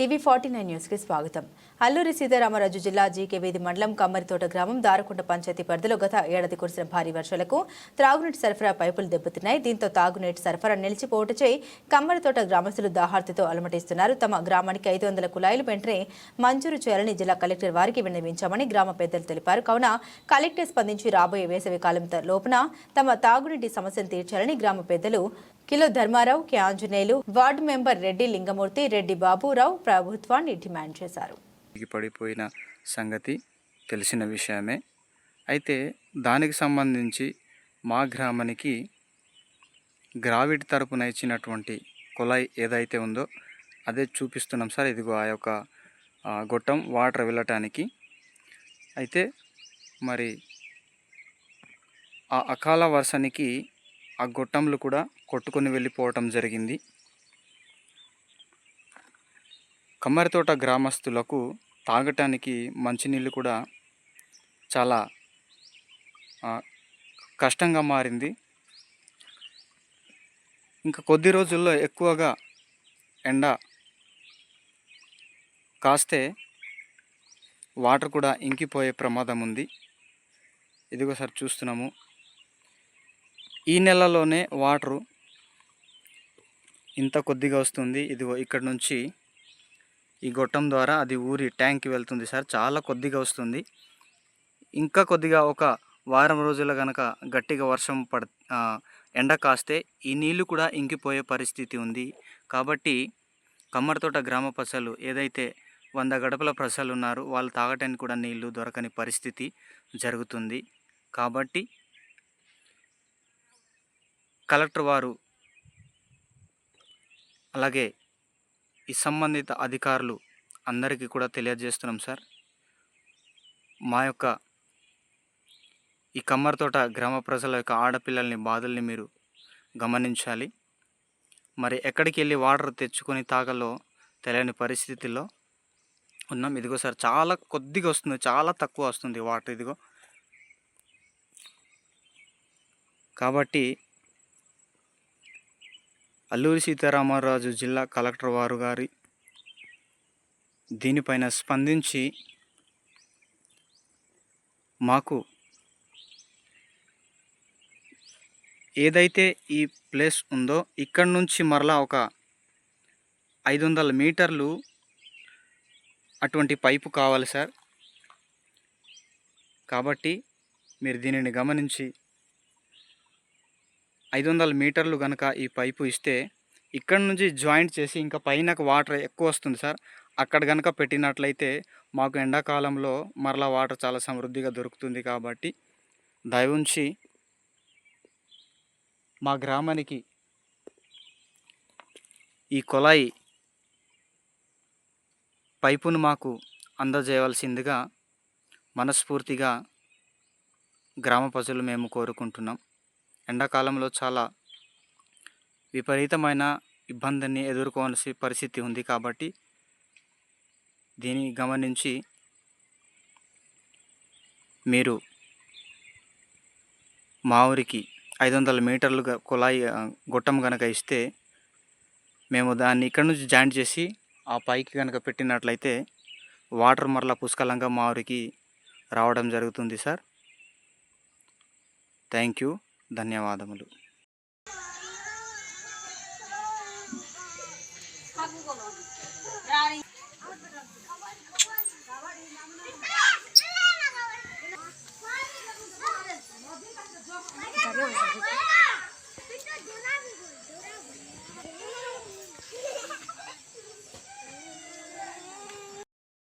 TV forty nine న్యూస్కి స్వాగతం. అల్లూరి సీతారామరాజు జిల్లా జీకేవేది మండలం కమ్మరితోట గ్రామం దారకుంట పంచాయతీ పరిధిలో గత ఏడాది కురిసిన భారీ వర్షాలకు త్రాగునీటి సరఫరా పైపులు దెబ్బతిన్నాయి. దీంతో తాగునీటి సరఫరా నిలిచిపోవటచే కమ్మరితోట గ్రామస్తులు దాహార్తితో అలమటిస్తున్నారు. తమ గ్రామానికి ఐదు వందల కులాయిలు వెంటనే మంజూరు చేయాలని జిల్లా కలెక్టర్ వారికి విన్నవించామని గ్రామ పెద్దలు తెలిపారు. కావున కలెక్టర్ స్పందించి రాబోయే వేసవి కాలం లోపున తమ తాగునీటి సమస్యను తీర్చాలని గ్రామ పెద్దలు kilo Dharmarao K. Anjaneyulu ward member Reddy Lingamurthy Reddy Baburao ప్రభుత్వాన్ని డిమాండ్ చేశారు. పడిపోయిన సంగతి తెలిసిన విషయమే. అయితే దానికి సంబంధించి మా గ్రామానికి గ్రావిడ్ తరపున ఇచ్చినటువంటి కుళాయి ఏదైతే ఉందో అదే చూపిస్తున్నాం సార్. ఇదిగో ఆ యొక్క గొట్టం వాటర్ వెళ్ళటానికి. అయితే మరి ఆ అకాల వర్షానికి ఆ గొట్టంలు కూడా కొట్టుకొని వెళ్ళిపోవటం జరిగింది. కమ్మరితోట గ్రామస్తులకు తాగటానికి మంచినీళ్ళు కూడా చాలా కష్టంగా మారింది. ఇంకా కొద్ది రోజుల్లో ఎక్కువగా ఎండ కాస్తే వాటర్ కూడా ఇంకిపోయే ప్రమాదం ఉంది. ఇదిగో సార్ చూస్తున్నాము. ఈ నెలలోనే వాటరు ఇంత కొద్దిగా వస్తుంది. ఇదిగో ఇక్కడ నుంచి ఈ గొట్టం ద్వారా అది ఊరి ట్యాంక్కి వెళ్తుంది సార్. చాలా కొద్దిగా వస్తుంది. ఇంకా కొద్దిగా ఒక వారం రోజుల కనుక గట్టిగా వర్షం పడ ఎండ కాస్తే ఈ నీళ్ళు కూడా ఇంకిపోయే పరిస్థితి ఉంది. కాబట్టి కమ్మరితోట గ్రామ ప్రజలు ఏదైతే వంద గడపల ప్రజలు ఉన్నారు వాళ్ళు తాగటానికి కూడా నీళ్ళు దొరకని పరిస్థితి జరుగుతుంది. కాబట్టి కలెక్టర్ వారు అలాగే ఈ సంబంధిత అధికారులు అందరికీ కూడా తెలియజేస్తున్నాం సార్. మా యొక్క ఈ కమ్మరితోట గ్రామ ప్రజల యొక్క ఆడపిల్లల్ని బాధల్ని మీరు గమనించాలి. మరి ఎక్కడికి వెళ్ళి వాటర్ తెచ్చుకొని తాగలో తెలియని పరిస్థితిలో ఉన్నాం. ఇదిగో సార్ చాలా కొద్దిగా వస్తుంది చాలా తక్కువ వస్తుంది వాటర్ ఇదిగో. కాబట్టి అల్లూరి సీతారామరాజు జిల్లా కలెక్టర్ వారు గారి దీనిపైన స్పందించి మాకు ఏదైతే ఈ ప్లేస్ ఉందో ఇక్కడ నుంచి మరలా ఒక ఐదు వందల మీటర్లు అటువంటి పైపు కావాలి సార్. కాబట్టి మీరు దీనిని గమనించి ఐదు వందల మీటర్లు కనుక ఈ పైపు ఇస్తే ఇక్కడ నుంచి జాయింట్ చేసి ఇంకా పైన వాటర్ ఎక్కువ వస్తుంది సార్. అక్కడ కనుక పెట్టినట్లయితే మాకు ఎండాకాలంలో మరలా వాటర్ చాలా సమృద్ధిగా దొరుకుతుంది కాబట్టి దయవుంచి మా గ్రామానికి ఈ కొలాయి పైపును మాకు అందజేయవలసిందిగా మనస్ఫూర్తిగా గ్రామ ప్రజలు మేము కోరుకుంటున్నాం. ఎండాకాలంలో చాలా విపరీతమైన ఇబ్బందిని ఎదుర్కోవాల్సి పరిస్థితి ఉంది కాబట్టి దీన్ని గమనించి మీరు మా ఊరికి ఐదు వందల మీటర్లు కుళాయి గొట్టం కనుక ఇస్తే మేము దాన్ని ఇక్కడ నుంచి జాయింట్ చేసి ఆ పైకి కనుక పెట్టినట్లయితే వాటర్ మరలా పుష్కలంగా మా ఊరికి రావడం జరుగుతుంది సార్. Thank you. ధన్యవాదములు.